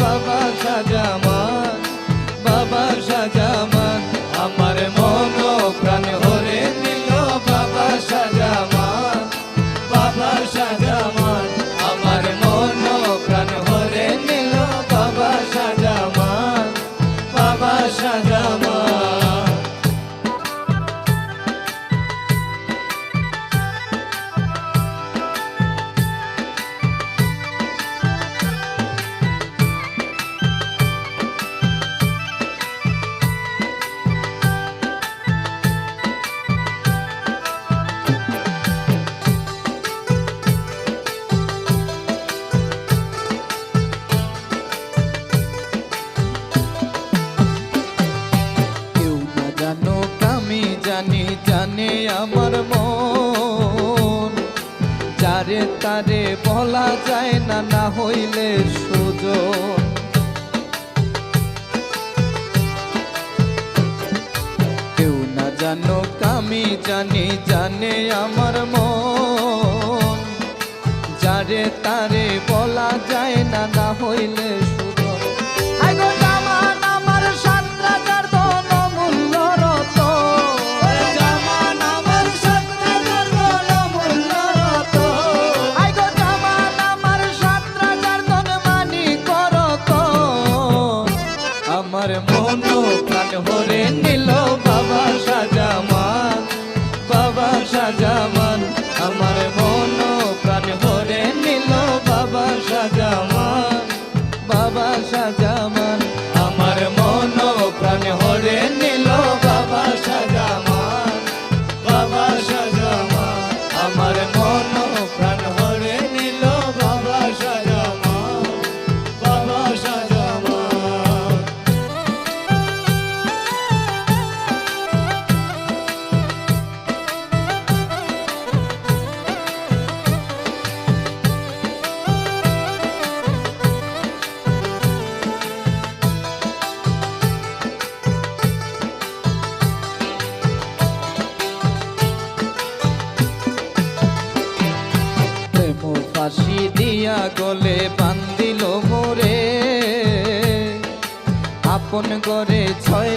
বাবা সাজামান বাবা সাজামান আমার মন। যারে তারে বলা যায় না না হইলে সুজন। কেউ না জানো আমি জানি, জানে আমার মন। যারে তারে বলা যায় না না হইলে আমার মন প্রাণ হরে নিল বাবা সাজামান বাবা সাজামান আমার মন প্রাণ হরে নিল বাবা সাজামান বাবা সাজামান আমার মন প্রাণ হরে নিল বাবা সাজামান বাবা সাজামান আমার মন দিয়া গলে বান্দিল মোরে। আপন করে ছয়